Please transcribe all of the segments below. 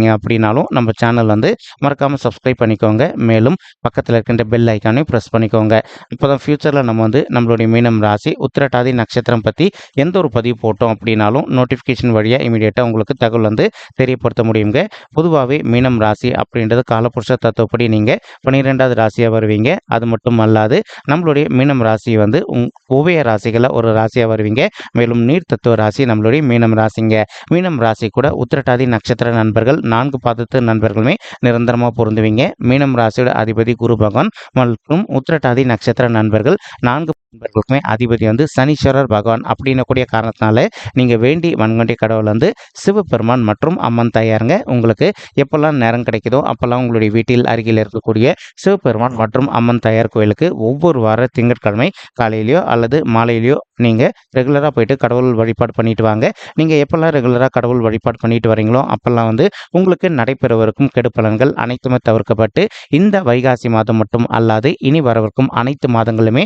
அப்படின்னாலும் நம்ம சேனல் வந்து மறக்காமல் சப்ஸ்கிரைப் பண்ணிக்கோங்க. மேலும் பக்கத்தில் இருக்கின்ற பெல் ஐக்கானையும் ப்ரெஸ் பண்ணிக்கோங்க. இப்போ தான் ஃப்யூச்சரில் நம்ம வந்து நம்மளுடைய மீனம் ராசி உத்திரட்டாதி நட்சத்திரம் பற்றி எந்த ஒரு பதிவு போட்டோம் அப்படின்னாலும் நோட்டிஃபிகேஷன் வழியாக இமீடியட்டாக உங்களுக்கு தகவல் வந்து தெரியப்படுத்த முடியுங்க. பொதுவாகவே மீனம் ராசி அப்படின்றது காலபுருஷ தத்துவப்படி நீங்கள் பன்னிரெண்டாவது ராசியாக வருவீங்க. அது மட்டும் அல்லாது நம்மளுடைய மீனம் ராசி வந்து உங் உபய ராசிகளை ஒரு ராசியாக வருவீங்க. மேலும் நீர் தத்துவ ராசி நம்மளுடைய மீனம் ராசிங்க. மீனம் ராசி கூட உத்திரட்டாதி நட்சத்திர நண்பர்கள் நான்கு பாதத்து நண்பர்களுமே நிரந்தரமாக பொருந்துவீங்க. மீனம் ராசியோட அதிபதி குரு பகவான் மற்றும் உத்திரட்டாதி நட்சத்திர நண்பர்கள் நான்கு நண்பர்களுக்குமே அதிபதி வந்து சனீஸ்வரர் பகவான் அப்படின்னு கூடிய காரணத்தினால நீங்கள் வேண்டி வன்கொண்டி கடவுள் வந்து சிவபெருமான் மற்றும் அம்மன் தாயாருங்க. உங்களுக்கு எப்போல்லாம் நேரம் கிடைக்குதோ அப்போல்லாம் உங்களுடைய வீட்டில் அருகில் இருக்கக்கூடிய சிவபெருமான் மற்றும் அம்மன் தாயார் கோயிலுக்கு ஒவ்வொரு வார திங்கட்கிழமை காலையிலையோ அல்லது மாலையிலையோ நீங்கள் ரெகுலராக போயிட்டு கடவுள் வழிபாடு பண்ணிட்டு வாங்க. நீங்கள் எப்போல்லாம் ரெகுலராக கடவுள் வழிபாடு பண்ணிட்டு வரீங்களோ அப்போல்லாம் வந்து உங்களுக்கு நடைபெறவிருக்கும் கெடுப்பலன்கள் அனைத்துமே தவிர்க்கப்பட்டு இந்த வைகாசி மாதம் மட்டும் அல்லாது இனி வரவிருக்கும் அனைத்து மாதங்களுமே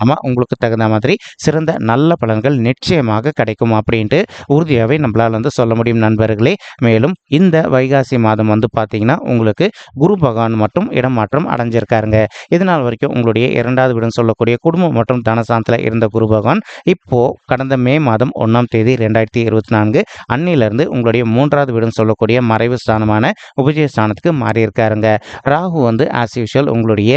நம்ம உங்களுக்கு தகுந்த மாதிரி சிறந்த நல்ல பலன்கள் நிச்சயமாக கிடைக்கும் அப்படின்ட்டு உறுதியாகவே நம்மளால் வந்து சொல்ல முடியும் நண்பர்களே. மேலும் இந்த வைகாசி மாதம் வந்து பார்த்தீங்கன்னா உங்களுக்கு குரு பகவான் மட்டும் இடமாற்றம் அடைஞ்சிருக்காருங்க. இதனால் வரைக்கும் உங்களுடைய இரண்டாவது வீடுன்னு சொல்லக்கூடிய குடும்பம் மற்றும் தனசாந்தத்தில் இருந்த குரு பகவான் இப்போ கடந்த மே மாதம் ஒன்றாம் தேதி ரெண்டாயிரத்தி இருபத்தி நான்கு அன்னிலிருந்து உங்களுடைய மூன்றாவது வீடுன்னு சொல்லக்கூடிய மறைவு ஸ்தானமான உபஜய ஸ்தானத்துக்கு மாறியிருக்காருங்க. ராகு வந்து ஆஸ் யூஷுவல் உங்களுடைய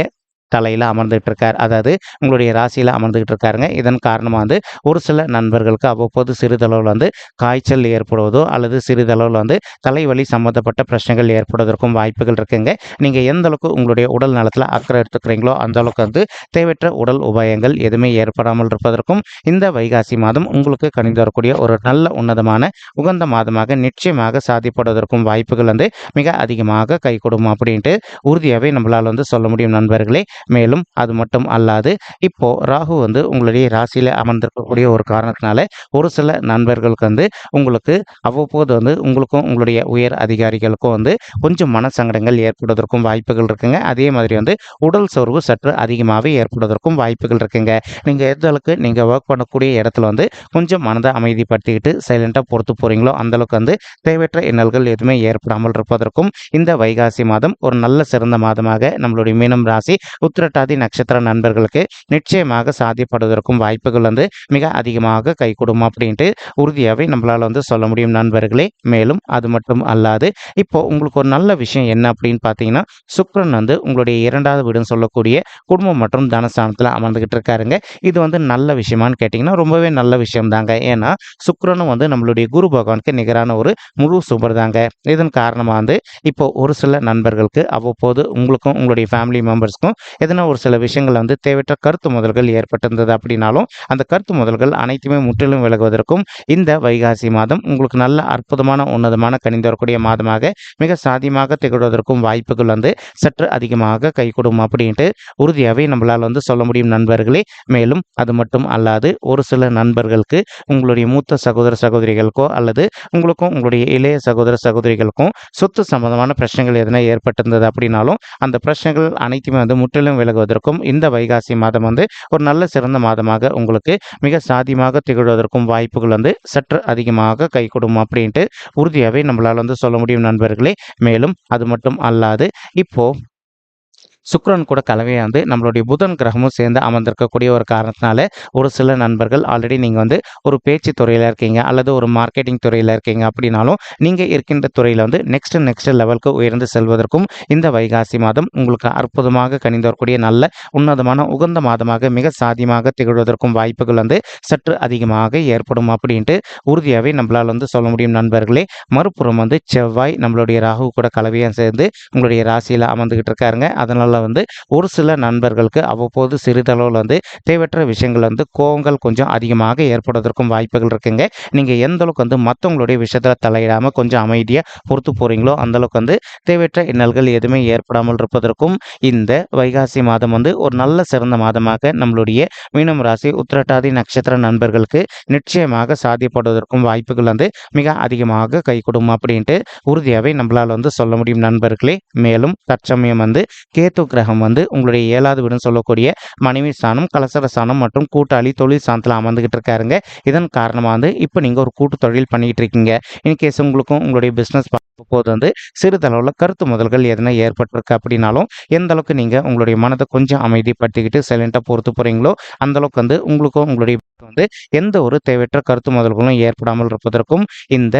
தலையில் அமர்ந்துகிட்டு இருக்கார் அதாவது உங்களுடைய ராசியில் அமர்ந்துகிட்டு இருக்காருங்க இதன் காரணமாக வந்து ஒரு சில நண்பர்களுக்கு அவ்வப்போது சிறிதளவில் வந்து காய்ச்சல் ஏற்படுவதோ அல்லது சிறிதளவில் வந்து தலைவலி சம்மந்தப்பட்ட பிரச்சனைகள் ஏற்படுவதற்கும் வாய்ப்புகள் இருக்குங்க. நீங்கள் எந்த அளவுக்கு உங்களுடைய உடல் நலத்தில் அக்கறை எடுத்துக்கிறீங்களோ அந்த அளவுக்கு வந்து தேவையற்ற உடல் உபாயங்கள் எதுவுமே ஏற்படாமல் இருப்பதற்கும் இந்த வைகாசி மாதம் உங்களுக்கு கணிந்து வரக்கூடிய ஒரு நல்ல உன்னதமான உகந்த மாதமாக நிச்சயமாக சாதிப்படுவதற்கும் வாய்ப்புகள் வந்து மிக அதிகமாக கை கொடுக்கும் அப்படின்ட்டு உறுதியாகவே நம்மளால் வந்து சொல்ல முடியும் நண்பர்களே. மேலும் அது மட்டும் அல்லாது இப்போ ராகு வந்து உங்களுடைய ராசியில் அமர்ந்திருக்கக்கூடிய ஒரு காரணத்தினால ஒரு சில நண்பர்களுக்கு வந்து உங்களுக்கு அவ்வப்போது வந்து உங்களுக்கும் உங்களுடைய உயர் அதிகாரிகளுக்கும் வந்து கொஞ்சம் மனசங்கடங்கள் ஏற்படுவதற்கும் வாய்ப்புகள் இருக்குங்க. அதே மாதிரி வந்து உடல் சோர்வு சற்று அதிகமாகவே ஏற்படுவதற்கும் வாய்ப்புகள் இருக்குங்க. நீங்கள் எந்த அளவுக்கு நீங்கள் ஒர்க் பண்ணக்கூடிய இடத்துல வந்து கொஞ்சம் மனதை அமைதிப்படுத்திக்கிட்டு சைலண்ட்டாக பொறுத்து போகிறீங்களோ அந்தளவுக்கு வந்து தேவையற்ற இன்னல்கள் எதுவுமே ஏற்படாமல் இருப்பதற்கும் இந்த வைகாசி மாதம் ஒரு நல்ல சிறந்த மாதமாக நம்மளுடைய மீனம் ராசி உத்திரட்டாதி நட்சத்திர நண்பர்களுக்கு நிச்சயமாக சாத்தியப்படுவதற்கும் வாய்ப்புகள் வந்து மிக அதிகமாக கைகூடும் அப்படின்ட்டு உறுதியாகவே நம்மளால் வந்து சொல்ல முடியும் நண்பர்களே. மேலும் அது மட்டும் அல்லாது இப்போ உங்களுக்கு ஒரு நல்ல விஷயம் என்ன அப்படின்னு பார்த்தீங்கன்னா சுக்ரன் வந்து உங்களுடைய இரண்டாவது வீடுன்னு சொல்லக்கூடிய குடும்பம் மற்றும் தனஸ்தானத்தில் அமர்ந்துகிட்டு இருக்காருங்க. இது வந்து நல்ல விஷயமான்னு கேட்டிங்கன்னா ரொம்பவே நல்ல விஷயம் தாங்க ஏன்னா சுக்ரனும் வந்து நம்மளுடைய குரு பகவானுக்கு நிகரான ஒரு முழு சுபர் தாங்க இதன் காரணமாக வந்து இப்போ ஒரு சில நண்பர்களுக்கு அவ்வப்போது உங்களுக்கும் உங்களுடைய ஃபேமிலி மெம்பர்ஸ்க்கும் எதனா ஒரு சில விஷயங்கள் வந்து தேவையற்ற கருத்து முதல்கள் ஏற்பட்டிருந்தது அப்படின்னாலும் அந்த கருத்து முதல்கள் அனைத்துமே முற்றிலும் விலகுவதற்கும் இந்த வைகாசி மாதம் உங்களுக்கு நல்ல அற்புதமான உன்னதமான கணிந்து வரக்கூடிய மாதமாக மிக சாதியமாக திகழ்வதற்கும் வாய்ப்புகள் வந்து சற்று அதிகமாக கைகூடும் அப்படின்ட்டு உறுதியாகவே நம்மளால் வந்து சொல்ல முடியும் நண்பர்களே. மேலும் அது மட்டும் அல்லாது ஒரு சில நண்பர்களுக்கு உங்களுடைய மூத்த சகோதர சகோதரிகளுக்கோ அல்லது உங்களுக்கும் உங்களுடைய இளைய சகோதர சகோதரிகளுக்கும் சொத்து சம்பந்தமான பிரச்சனைகள் எதனா ஏற்பட்டிருந்தது அப்படின்னாலும் அந்த பிரச்சனைகள் அனைத்துமே வந்து முற்றிலும் விலகுவதற்கும் இந்த வைகாசி மாதம் வந்து ஒரு நல்ல சிறந்த மாதமாக உங்களுக்கு மிக சாதியமாக திகழ்வதற்கும் வாய்ப்புகள் வந்து சற்று அதிகமாக கை கொடுக்கும் அப்படின்ட்டு உறுதியாகவே நம்மளால் வந்து சொல்ல முடியும் நண்பர்களே. மேலும் அது மட்டும் அல்லாது இப்போ சுக்ரன் கூட கலவையாக வந்து நம்மளுடைய புதன் கிரகமும் சேர்ந்து அமர்ந்திருக்கக்கூடிய ஒரு காரணத்தினால ஒரு சில நண்பர்கள் ஆல்ரெடி நீங்கள் வந்து ஒரு பேச்சு துறையில் இருக்கீங்க அல்லது ஒரு மார்க்கெட்டிங் துறையில் இருக்கீங்க அப்படின்னாலும் நீங்கள் இருக்கின்ற துறையில் வந்து நெக்ஸ்ட் நெக்ஸ்ட் லெவலுக்கு உயர்ந்து செல்வதற்கும் இந்த வைகாசி மாதம் உங்களுக்கு அற்புதமாக கணிந்து வரக்கூடிய நல்ல உன்னதமான உகந்த மாதமாக மிக சாதியமாக திகழ்வதற்கும் வாய்ப்புகள் வந்து சற்று அதிகமாக ஏற்படும் அப்படின்ட்டு உறுதியாகவே நம்மளால் வந்து சொல்ல முடியும் நண்பர்களே. மறுபுறம் வந்து செவ்வாய் நம்மளுடைய ராகு கூட கலவையாக சேர்ந்து உங்களுடைய ராசியில் அமர்ந்துகிட்டு இருக்காருங்க. அதனால அதனால் வந்து ஒரு சில நண்பர்களுக்கு அவ்வப்போது சிறிதளவில் வந்து தேவையற்ற விஷயங்கள் வந்து கோவங்கள் கொஞ்சம் அதிகமாக ஏற்படுவதற்கும் வாய்ப்புகள் இருக்குங்க. நீங்கள் எந்த அளவுக்கு வந்து மற்றவங்களுடைய விஷயத்தில் தலையிடாமல் கொஞ்சம் அமைதியாக பொறுத்து போகிறீங்களோ அந்தளவுக்கு வந்து தேவையற்ற இன்னல்கள் எதுவுமே ஏற்படாமல் இருப்பதற்கும் இந்த வைகாசி மாதம் வந்து ஒரு நல்ல சிறந்த மாதமாக நம்மளுடைய மீனம் ராசி உத்திரட்டாதி நட்சத்திர நண்பர்களுக்கு நிச்சயமாக சாத்தியப்படுவதற்கும் வாய்ப்புகள் வந்து மிக அதிகமாக கை கொடுக்கும் அப்படின்ட்டு உறுதியாகவே நம்மளால் வந்து சொல்ல முடியும் நண்பர்களே. மேலும் தற்சமயம் வந்து கேத்து கிரகம் வந்து உங்களுடைய ஏழாவது வீடுன்னு சொல்லக்கூடிய மனைவி ஸ்தானம் கலசர ஸ்தானம் மற்றும் கூட்டாளி தொழில் ஸ்தானத்தில் அமர்ந்துகிட்டு இருக்காருங்க. இதன் காரணமாக வந்து இப்போ நீங்கள் ஒரு கூட்டு தொழில் பண்ணிக்கிட்டு இருக்கீங்க. இன்கேஸ் உங்களுக்கும் உங்களுடைய பிஸ்னஸ் போது வந்து சிறிதளவில் கருத்து முதல்கள் எதனா ஏற்பட்டிருக்கு அப்படின்னாலும் எந்த அளவுக்கு நீங்கள் உங்களுடைய மனதை கொஞ்சம் அமைதிப்படுத்திக்கிட்டு சைலண்ட்டாக பொறுத்து போகிறீங்களோ அந்தளவுக்கு வந்து உங்களுக்கும் உங்களுடைய வந்து எந்த ஒரு தேவையற்ற கருத்து முதல்களும் ஏற்படாமல் இருப்பதற்கும் இந்த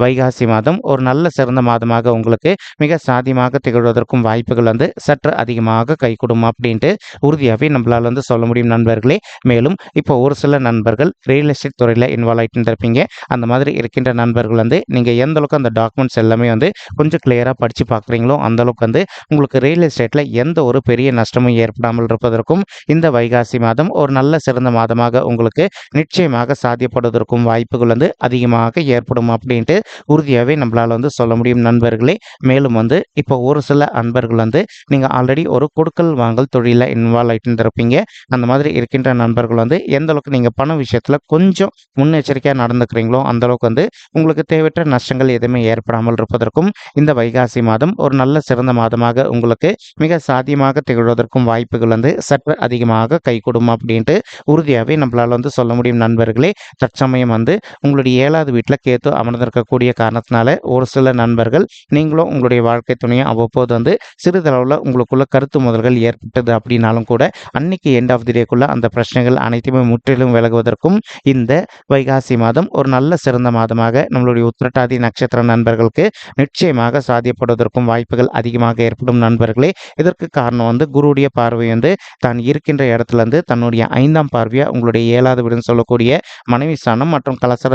வைகாசி மாதம் ஒரு நல்ல சிறந்த மாதமாக உங்களுக்கு மிக சாதியமாக திகழ்வதற்கும் வாய்ப்புகள் வந்து சற்று அதிகமாக கை கொடுமா அப்படின்ட்டு உறுதியாகவே நம்மளால் வந்து சொல்ல முடியும் நண்பர்களே. மேலும் இப்போ ஒரு சில நண்பர்கள் ரியல் எஸ்டேட் துறையில் இன்வால்வ் ஆகிட்டு இருப்பீங்க அந்த மாதிரி இருக்கின்ற நண்பர்கள் வந்து நீங்கள் எந்த அளவுக்கு அந்த டாக்குமெண்ட்ஸ் எல்லாமே வந்து கொஞ்சம் கிளியராக படித்து பார்க்குறீங்களோ அந்த அளவுக்கு வந்து உங்களுக்கு ரியல் எஸ்டேட்டில் எந்த ஒரு பெரிய நஷ்டமும் ஏற்படாமல் இருப்பதற்கும் இந்த வைகாசி மாதம் ஒரு நல்ல சிறந்த மாதமாக உங்களுக்கு நிச்சயமாக சாத்தியப்படுவதற்கும் வாய்ப்புகள் வந்து அதிகமாக ஏற்படும் அப்படின்ட்டு உறுதியாகவே நம்மளால் வந்து சொல்ல முடியும் நண்பர்களே. மேலும் வந்து இப்போ ஒரு சில அன்பர்கள் வந்து நீங்கள் ஆல்ரெடி ஒரு கொடுக்கல் வாங்கல் தொழிலில் இன்வால்வ் ஆகிட்டு இருப்பீங்க அந்த மாதிரி இருக்கின்ற நண்பர்கள் வந்து எந்த அளவுக்கு நீங்கள் பண விஷயத்தில் கொஞ்சம் முன்னெச்சரிக்கையாக நடந்துக்கிறீங்களோ அந்த அளவுக்கு வந்து உங்களுக்கு தேவையற்ற நஷ்டங்கள் எதுவுமே ஏற்படாமல் இருப்பதற்கும் இந்த வைகாசி மாதம் ஒரு நல்ல சிறந்த மாதமாக உங்களுக்கு மிக சாத்தியமாக திகழ்வதற்கும் வாய்ப்புகள் வந்து சற்று அதிகமாக கை கொடுமா அப்படின்ட்டு உறுதியாகவே நம்மளால் வந்து சொல்ல முடியும் நண்பர்களே. தற்சமயம் வந்து உங்களுடைய ஏழாவது வீட்டில் கேத்து அமர்ந்திருக்க இருக்கக்கூடிய காரணத்தினால ஒரு சில நண்பர்கள் நீங்களும் உங்களுடைய வாழ்க்கை துணையை அவ்வப்போது வந்து சிறிதளவில் உங்களுக்குள்ள கருத்து முதல்கள் ஏற்பட்டது அப்படின்னாலும் கூட அன்னைக்கு எண்ட் ஆஃப் தி டேக்குள்ள அந்த பிரச்சனைகள் அனைத்துமே முற்றிலும் விலகுவதற்கும் இந்த வைகாசி மாதம் ஒரு நல்ல சிறந்த மாதமாக நம்மளுடைய உத்திரட்டாதி நட்சத்திர நண்பர்களுக்கு நிச்சயமாக சாதியப்படுவதற்கும் வாய்ப்புகள் அதிகமாக ஏற்படும் நண்பர்களே. இதற்கு காரணம் வந்து குருடைய பார்வை வந்து தான் இருக்கின்ற இடத்துல இருந்து தன்னுடைய ஐந்தாம் பார்வையாக உங்களுடைய ஏழாவது வீடுன்னு சொல்லக்கூடிய மனைவி ஸ்தானம் மற்றும் கலசர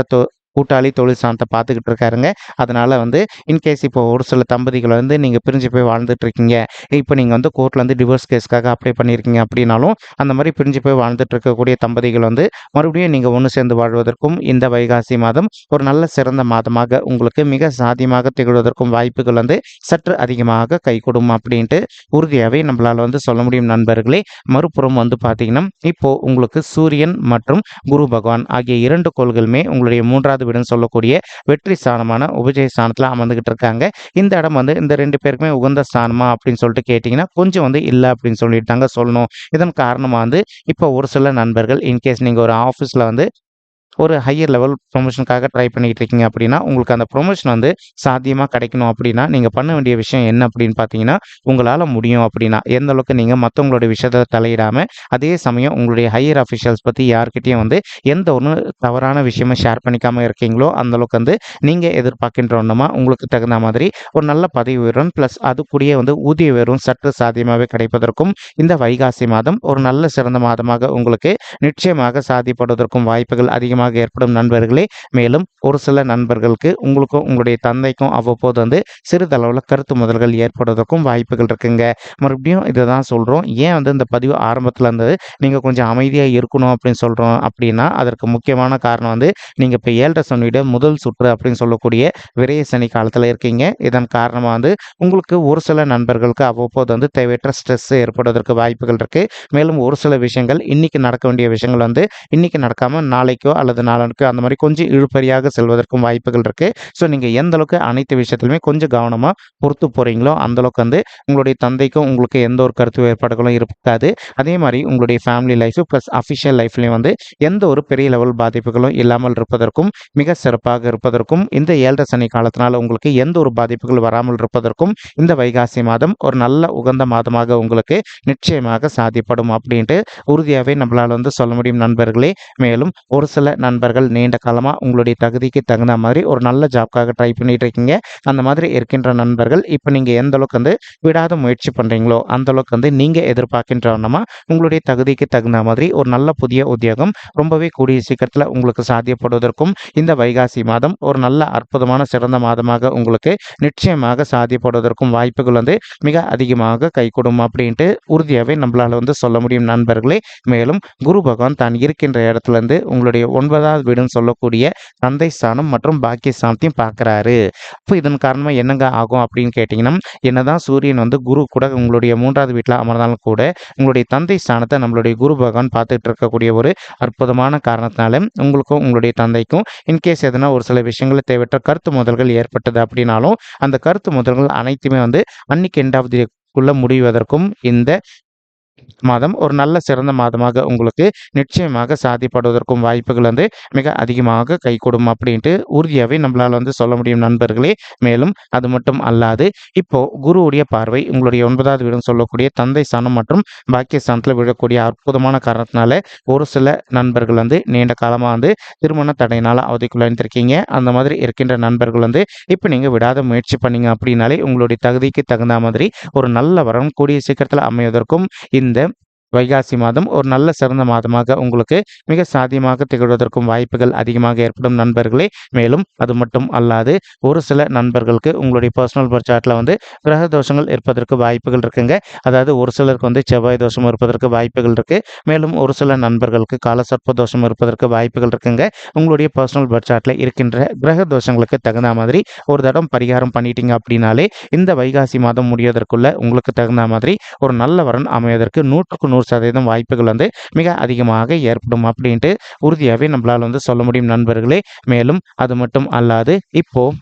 கூட்டாளி தொழில் சாணத்தை பார்த்துக்கிட்டு இருக்காருங்க. அதனால் வந்து இன்கேஸ் இப்போ ஒரு சில தம்பதிகள் வந்து நீங்கள் பிரிஞ்சு போய் வாழ்ந்துட்டு இருக்கீங்க. இப்போ நீங்கள் வந்து கோர்ட்டில் வந்து டிவோர்ஸ் கேஸ்க்காக அப்ளை பண்ணியிருக்கீங்க அப்படின்னாலும் அந்த மாதிரி பிரிஞ்சு போய் வாழ்ந்துட்டு இருக்கக்கூடிய தம்பதிகள் வந்து மறுபடியும் நீங்கள் ஒன்று சேர்ந்து வாழ்வதற்கும் இந்த வைகாசி மாதம் ஒரு நல்ல சிறந்த மாதமாக உங்களுக்கு மிக சாத்தியமாக திகழ்வதற்கும் வாய்ப்புகள் வந்து சற்று அதிகமாக கைகூடும் அப்படின்ட்டு உறுதியாகவே நம்மளால் வந்து சொல்ல முடியும் நண்பர்களே. மறுபுறம் வந்து பார்த்தீங்கன்னா இப்போ உங்களுக்கு சூரியன் மற்றும் குரு பகவான் ஆகிய இரண்டு கோள்களுமே உங்களுடைய மூன்றாவது வீடுன்னு சொல்லக்கூடிய வெற்றி ஸ்தானமான உபஜய ஸ்தானத்தில் அமர்ந்துகிட்டு இருக்காங்க. இந்த இடம் வந்து இந்த ரெண்டு பேருக்குமே உகந்த ஸ்தானமா அப்படின்னு சொல்லிட்டு கேட்டிங்கன்னா கொஞ்சம் வந்து இல்லை அப்படின்னு சொல்லிட்டு தாங்க சொல்லணும். இதன் காரணமாக வந்து இப்போ ஒரு சில நண்பர்கள் இன்கேஸ் நீங்கள் ஒரு ஆஃபீஸில் வந்து ஒரு ஹையர் லெவல் ப்ரொமோஷனுக்காக ட்ரை பண்ணிகிட்டு இருக்கீங்க அப்படின்னா உங்களுக்கு அந்த ப்ரொமோஷன் வந்து சாத்தியமாக கிடைக்கணும் அப்படின்னா நீங்கள் பண்ண வேண்டிய விஷயம் என்ன அப்படின்னு பார்த்தீங்கன்னா உங்களால் முடியும் அப்படின்னா எந்த அளவுக்கு நீங்கள் மற்றவங்களுடைய விஷயத்தை தலையிடாமல் அதே சமயம் உங்களுடைய ஹையர் அஃபிஷியல்ஸ் பற்றி யார்கிட்டையும் வந்து எந்த ஒன்று தவறான விஷயமும் ஷேர் பண்ணிக்காமல் இருக்கீங்களோ அந்தளவுக்கு வந்து நீங்கள் எதிர்பார்க்கின்ற ஒன்றுமா உங்களுக்கு தகுந்த மாதிரி ஒரு நல்ல பதவி உயரும் ப்ளஸ் அது கூடிய வந்து ஊதிய உயரும் சற்று சாத்தியமாகவே கிடைப்பதற்கும் இந்த வைகாசி மாதம் ஒரு நல்ல சிறந்த மாதமாக உங்களுக்கு நிச்சயமாக சாதிப்படுவதற்கும் வாய்ப்புகள் அதிகமாக காரணமாக ஏற்படும் நண்பர்களே. மேலும் ஒரு சில நண்பர்களுக்கு உங்களுக்கும் உங்களுடைய தந்தைக்கும் அவ்வப்போது வந்து சிறிதளவில் கருத்து முதல்கள் ஏற்படுவதற்கும் வாய்ப்புகள் இருக்குங்க. மறுபடியும் இதை தான் சொல்கிறோம் ஏன் வந்து இந்த பதிவு ஆரம்பத்தில் இருந்தது நீங்கள் கொஞ்சம் அமைதியாக இருக்கணும் அப்படின்னு சொல்கிறோம் அப்படின்னா அதற்கு முக்கியமான காரணம் வந்து நீங்கள் இப்போ ஏழரை சனியோட முதல் சுற்று அப்படின்னு சொல்லக்கூடிய விரைய சனி காலத்தில் இருக்கீங்க. இதன் காரணமாக வந்து உங்களுக்கு ஒரு சில நண்பர்களுக்கு அவ்வப்போது வந்து தேவையற்ற ஸ்ட்ரெஸ் ஏற்படுவதற்கு வாய்ப்புகள் இருக்குது மேலும் ஒரு சில விஷயங்கள் இன்னைக்கு நடக்க வேண்டிய விஷயங்கள் வந்து இன்னைக்கு நடக்காமல் நாளைக்கோ அல்லது அல்லது நாளனுக்கு அந்த மாதிரி கொஞ்சம் இழுப்பறியாக செல்வதற்கும் வாய்ப்புகள் இருக்குது ஸோ நீங்கள் எந்த அளவுக்கு அனைத்து விஷயத்துலையுமே கொஞ்சம் கவனமாக பொறுத்து போகிறீங்களோ அந்தளவுக்கு வந்து உங்களுடைய தந்தைக்கும் உங்களுக்கு எந்த ஒரு கருத்து வேறுபாடுகளும் இருக்காது. அதே மாதிரி உங்களுடைய ஃபேமிலி லைஃப் ப்ளஸ் அஃபிஷியல் லைஃப்லையும் வந்து எந்த ஒரு பெரிய லெவல் பாதிப்புகளும் இல்லாமல் இருப்பதற்கும் மிக சிறப்பாக இருப்பதற்கும் இந்த ஏழரை சனி காலத்தினால உங்களுக்கு எந்த ஒரு பாதிப்புகள் வராமல் இருப்பதற்கும் இந்த வைகாசி மாதம் ஒரு நல்ல உகந்த மாதமாக உங்களுக்கு நிச்சயமாக சாதிப்படும் அப்படின்ட்டு உறுதியாகவே நம்மளால் வந்து சொல்ல முடியும் நண்பர்களே. மேலும் ஒரு சில நண்பர்கள் நீண்ட காலமாக உங்களுடைய தகுதிக்கு தகுந்த மாதிரி ஒரு நல்ல ஜாப்க்காக ட்ரை பண்ணிட்டு இருக்கீங்க அந்த மாதிரி இருக்கின்ற நண்பர்கள் இப்போ நீங்கள் எந்த அளவுக்கு வந்து விடாத முயற்சி பண்ணுறீங்களோ அந்த அளவுக்கு வந்து நீங்கள் எதிர்பார்க்கின்ற வண்ணமாக உங்களுடைய தகுதிக்கு தகுந்த மாதிரி ஒரு நல்ல புதிய உத்தியோகம் ரொம்பவே கூடிய சீக்கிரத்தில் உங்களுக்கு சாத்தியப்படுவதற்கும் இந்த வைகாசி மாதம் ஒரு நல்ல அற்புதமான சிறந்த மாதமாக உங்களுக்கு நிச்சயமாக சாத்தியப்படுவதற்கும் வாய்ப்புகள் வந்து மிக அதிகமாக கைகூடும் அப்படின்ட்டு உறுதியாகவே நம்மளால் வந்து சொல்ல முடியும் நண்பர்களே. மேலும் குரு பகவான் தான் இருக்கின்ற இடத்துல இருந்து உங்களுடைய ஒன்பதாவது வீடுன்னு சொல்லக்கூடிய தந்தை ஸ்தானம் மற்றும் பாக்கிய ஸ்தானத்தையும் பார்க்குறாரு. அப்போ இதன் காரணமாக என்னங்க ஆகும் அப்படின்னு கேட்டிங்கன்னா என்னதான் சூரியன் வந்து குரு கூட உங்களுடைய மூன்றாவது வீட்டில் அமர்ந்தாலும் கூட உங்களுடைய தந்தை ஸ்தானத்தை நம்மளுடைய குரு பகவான் பார்த்துட்டு இருக்கக்கூடிய ஒரு அற்புதமான காரணத்தினால உங்களுக்கும் உங்களுடைய தந்தைக்கும் இன்கேஸ் எதனா ஒரு சில விஷயங்கள் தேவையற்ற கருத்து முதல்கள் ஏற்பட்டது அப்படின்னாலும் அந்த கருத்து முதல்கள் அனைத்துமே வந்து அன்னைக்கு எண்டாவது குள்ள முடிவதற்கும் இந்த மாதம் ஒரு நல்ல சிறந்த மாதமாக உங்களுக்கு நிச்சயமாக சாதிப்படுவதற்கும் வாய்ப்புகள் வந்து மிக அதிகமாக கைகூடும் அப்படின்ட்டு உறுதியாகவே நம்மளால் வந்து சொல்ல முடியும் நண்பர்களே. மேலும் அது மட்டும் அல்லாது இப்போ குருவுடைய பார்வை உங்களுடைய ஒன்பதாவது வீடும் சொல்லக்கூடிய தந்தை ஸ்தானம் மற்றும் பாக்கிய ஸ்தானத்தில் விழக்கூடிய அற்புதமான காரணத்தினால ஒரு சில நண்பர்கள் வந்து நீண்ட காலமாக வந்து திருமண தடையினால் அவதிக்குள்ளாயிருந்திருக்கீங்க அந்த மாதிரி இருக்கின்ற நண்பர்கள் வந்து இப்போ நீங்கள் விடாத முயற்சி பண்ணீங்க அப்படின்னாலே உங்களுடைய தகுதிக்கு தகுந்த மாதிரி ஒரு நல்ல வரம் கூடிய சீக்கிரத்தில் அமைவதற்கும் இந்த இந்த வைகாசி மாதம் ஒரு நல்ல சிறந்த மாதமாக உங்களுக்கு மிக சாத்தியமாக திகழ்வதற்கும் வாய்ப்புகள் அதிகமாக ஏற்படும் நண்பர்களே. மேலும் அது மட்டும் அல்லாது ஒரு சில நண்பர்களுக்கு உங்களுடைய பர்சனல் பர்ச்சாட்டில் வந்து கிரக தோஷங்கள் இருப்பதற்கு வாய்ப்புகள் இருக்குங்க. அதாவது ஒரு சிலருக்கு வந்து செவ்வாய் தோஷம் இருப்பதற்கு வாய்ப்புகள் இருக்குது மேலும் ஒரு சில நண்பர்களுக்கு காலசர்ப்ப தோஷம் இருப்பதற்கு வாய்ப்புகள் இருக்குங்க. உங்களுடைய பர்சனல் பர்ச்சாட்டில் இருக்கின்ற கிரக தோஷங்களுக்கு தகுந்த மாதிரி ஒரு தடம் பரிகாரம் பண்ணிட்டீங்க அப்படின்னாலே இந்த வைகாசி மாதம் முடியதற்குள்ள உங்களுக்கு தகுந்த மாதிரி ஒரு நல்ல வரன் அமைவதற்கு நூற்றுக்கு நூறு சதவீதம் வாய்ப்புகள் வந்து மிக அதிகமாக ஏற்படும் அப்படின்ட்டு உறுதியாகவே நம்மளால் வந்து சொல்ல முடியும் நண்பர்களே. மேலும் அது மட்டும் அல்லாது இப்போது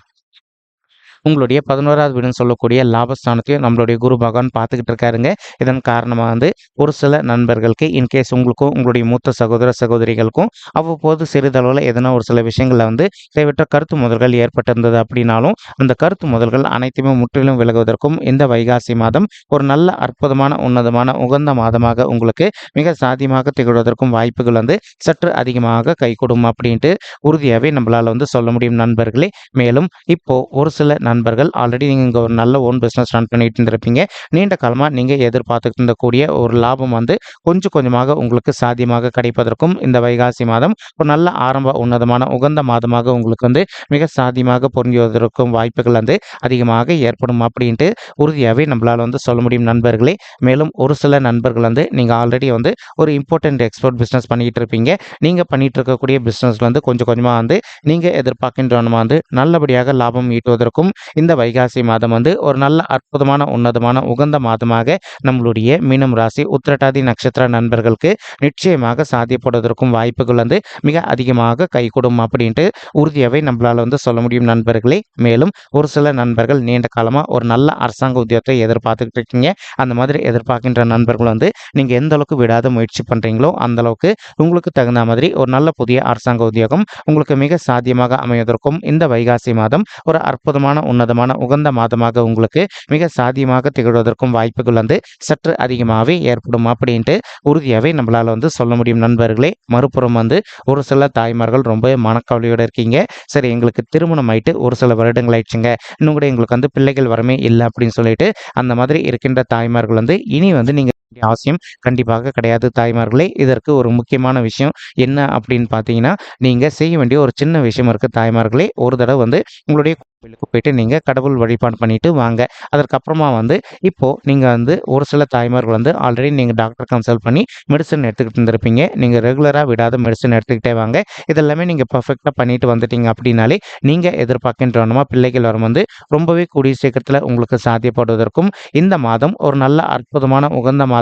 உங்களுடைய பதினோராவது வீடுன்னு சொல்லக்கூடிய லாபஸ்தானத்தையும் நம்மளுடைய குரு பகவான் பார்த்துக்கிட்டு இருக்காருங்க. இதன் காரணமாக வந்து ஒரு சில நண்பர்களுக்கு இன்கேஸ் உங்களுக்கும் உங்களுடைய மூத்த சகோதர சகோதரிகளுக்கும் அவ்வப்போது சிறிதளவில் எதனா ஒரு சில விஷயங்களில் வந்து தேவையற்ற கருத்து முதல்கள் ஏற்பட்டிருந்தது அப்படின்னாலும் அந்த கருத்து முதல்கள் அனைத்துமே முற்றிலும் விலகுவதற்கும் இந்த வைகாசி மாதம் ஒரு நல்ல அற்புதமான உன்னதமான உகந்த மாதமாக உங்களுக்கு மிக சாத்தியமாக திகழ்வதற்கும் வாய்ப்புகள் வந்து சற்று அதிகமாக கைகூடும் அப்படின்ட்டு உறுதியாகவே நம்மளால் வந்து சொல்ல முடியும் நண்பர்களே. மேலும் இப்போ ஒரு சில நண்பர்கள். ஆல்ரெடி நீங்கள் இங்கே ஒரு நல்ல ஓன் பிஸ்னஸ் ரன் பண்ணிட்டு இருந்திருப்பீங்க. நீண்ட காலமாக நீங்கள் எதிர்பார்த்துட்டு இருந்தக்கூடிய ஒரு லாபம் வந்து கொஞ்சம் கொஞ்சமாக உங்களுக்கு சாத்தியமாக கிடைப்பதற்கும் இந்த வைகாசி மாதம் ஒரு நல்ல ஆரம்ப உன்னதமான உகந்த மாதமாக உங்களுக்கு வந்து மிக சாத்தியமாக பொருந்துவதற்கும் வாய்ப்புகள் வந்து அதிகமாக ஏற்படும் அப்படின்ட்டு உறுதியாகவே நம்மளால் வந்து சொல்ல முடியும் நண்பர்களே. மேலும் ஒரு சில நண்பர்கள் வந்து நீங்கள் ஆல்ரெடி வந்து ஒரு இம்பார்ட்டன்ட் எக்ஸ்போர்ட் பிஸ்னஸ் பண்ணிகிட்டு இருப்பீங்க. நீங்கள் பண்ணிகிட்டு இருக்கக்கூடிய பிஸ்னஸில் வந்து கொஞ்சம் கொஞ்சமாக வந்து நீங்கள் எதிர்பார்க்கின்ற வந்து நல்லபடியாக லாபம் ஈட்டுவதற்கும் இந்த வைகாசி மாதம் வந்து ஒரு நல்ல அற்புதமான உன்னதமான உகந்த மாதமாக நம்மளுடைய மீனம் ராசி உத்திரட்டாதி நட்சத்திர நண்பர்களுக்கு நிச்சயமாக சாத்தியப்படுவதற்கும் வாய்ப்புகள் வந்து மிக அதிகமாக கைகூடும் அப்படின்ட்டு உறுதியாகவே நம்மளால் வந்து சொல்ல முடியும் நண்பர்களே. மேலும் ஒரு சில நண்பர்கள் நீண்ட காலமாக ஒரு நல்ல அரசாங்க உத்தியோகத்தை எதிர்பார்த்துக்கிட்டு இருக்கீங்க. அந்த மாதிரி எதிர்பார்க்கின்ற நண்பர்கள் வந்து நீங்கள் எந்த அளவுக்கு விடாத முயற்சி பண்ணுறீங்களோ அந்த அளவுக்கு உங்களுக்கு தகுந்த மாதிரி ஒரு நல்ல புதிய அரசாங்க உத்தியோகம் உங்களுக்கு மிக சாத்தியமாக அமைவதற்கும் இந்த வைகாசி மாதம் ஒரு அற்புதமான உன்னதமான உகந்த மாதமாக உங்களுக்கு மிக சாத்தியமாக திகழ்வதற்கும் வாய்ப்புகள் வந்து சற்று அதிகமாகவே ஏற்படும் அப்படின்ட்டு உறுதியாகவே நம்மளால் வந்து சொல்ல முடியும். நண்பர்களே மறுபுறம் வந்து ஒரு சில தாய்மார்கள் ரொம்ப மனக்கவலையோடு இருக்கீங்க. சரி எங்களுக்கு திருமணம் ஆயிட்டு ஒரு சில வருடங்கள் ஆயிடுச்சுங்க. இன்னும் கூட எங்களுக்கு வந்து பிள்ளைகள் வரமே இல்லை அப்படின்னு சொல்லிட்டு அந்த மாதிரி இருக்கின்ற தாய்மார்கள் வந்து இனி வந்து நீங்கள் அவசியம் கண்டிப்பாக கிடையாது. தாய்மார்களே இதற்கு ஒரு முக்கியமான விஷயம் என்ன அப்படின்னு பார்த்தீங்கன்னா நீங்கள் செய்ய வேண்டிய ஒரு சின்ன விஷயம் இருக்குது தாய்மார்களே ஒரு தடவை வந்து உங்களுடைய கோவிலுக்கு போயிட்டு நீங்கள் கடவுள் வழிபாடு பண்ணிட்டு வாங்க. அதற்கப்புறமா வந்து இப்போது நீங்கள் வந்து ஒரு சில தாய்மார்கள் வந்து ஆல்ரெடி நீங்கள் டாக்டர் கன்சல்ட் பண்ணி மெடிசன் எடுத்துக்கிட்டு இருந்திருப்பீங்க. நீங்கள் ரெகுலராக விடாத மெடிசன் எடுத்துக்கிட்டே வாங்க. இதெல்லாமே நீங்கள் பர்ஃபெக்டாக பண்ணிட்டு வந்துட்டீங்க அப்படின்னாலே நீங்கள் எதிர்பார்க்கின்றனமா பிள்ளைகள் வரும் வந்து ரொம்பவே கூடிய சீக்கிரத்தில் உங்களுக்கு சாத்தியப்படுவதற்கும் இந்த மாதம் ஒரு நல்ல அற்புதமான உகந்த மாதம்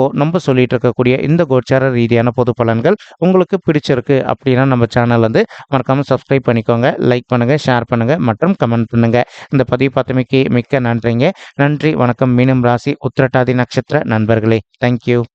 இப்போது நம்ம சொல்லிட்டு இருக்கக்கூடிய இந்த கோச்சார ரீதியான பொது பலன்கள் உங்களுக்கு பிடிச்சிருக்கு அப்படின்னா நம்ம சேனல் வந்து மறக்காமல் சப்ஸ்கிரைப் பண்ணிக்கோங்க லைக் பண்ணுங்கள் ஷேர் பண்ணுங்கள் மற்றும் கமெண்ட் பண்ணுங்கள் இந்த பதிவு பார்த்தமைக்கு மிக்க நன்றிங்க. நன்றி வணக்கம். மீனம் ராசி உத்திரட்டாதி நட்சத்திர நண்பர்களே. தேங்க்யூ